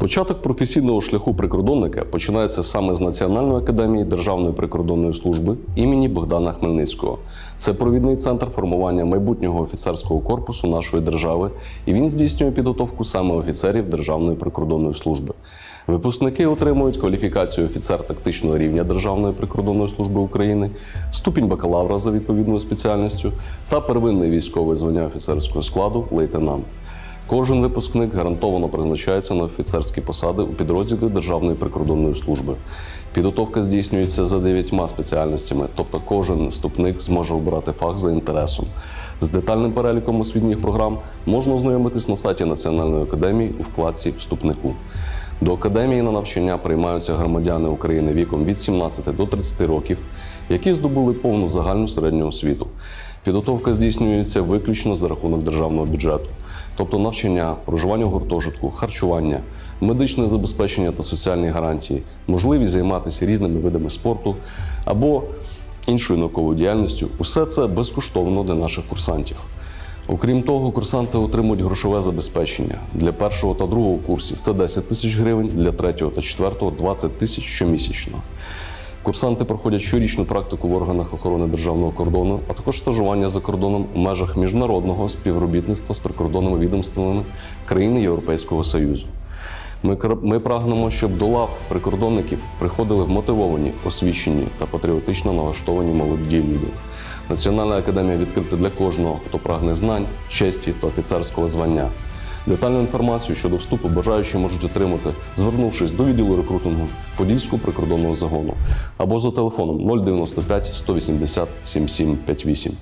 Початок професійного шляху прикордонника починається саме з Національної академії Державної прикордонної служби імені Богдана Хмельницького. Це провідний центр формування майбутнього офіцерського корпусу нашої держави, і він здійснює підготовку саме офіцерів Державної прикордонної служби. Випускники отримують кваліфікацію офіцер тактичного рівня Державної прикордонної служби України, ступінь бакалавра за відповідною спеціальністю та первинне військове звання офіцерського складу лейтенант. Кожен випускник гарантовано призначається на офіцерські посади у підрозділі Державної прикордонної служби. Підготовка здійснюється за дев'ятьма спеціальностями, тобто кожен вступник зможе обрати фах за інтересом. З детальним переліком освітніх програм можна ознайомитись на сайті Національної академії у вкладці Вступнику. До академії на навчання приймаються громадяни України віком від 17 до 30 років, які здобули повну загальну середню освіту. Підготовка здійснюється виключно за рахунок державного бюджету, тобто навчання, проживання в гуртожитку, харчування, медичне забезпечення та соціальні гарантії, можливість займатися різними видами спорту або іншою науковою діяльністю усе це безкоштовно для наших курсантів. Окрім того, курсанти отримують грошове забезпечення для першого та другого курсів це 10 тисяч гривень, для третього та четвертого 20 тисяч щомісячно. Курсанти проходять щорічну практику в органах охорони державного кордону, а також стажування за кордоном у межах міжнародного співробітництва з прикордонними відомствами країн Європейського Союзу. Ми, ми прагнемо, щоб до лав прикордонників приходили вмотивовані, освічені та патріотично налаштовані молоді люди. Національна академія відкрита для кожного, хто прагне знань, честі та офіцерського звання. Детальну інформацію щодо вступу бажаючі можуть отримати, звернувшись до відділу рекрутингу Подільського прикордонного загону або за телефоном 095 180 7758.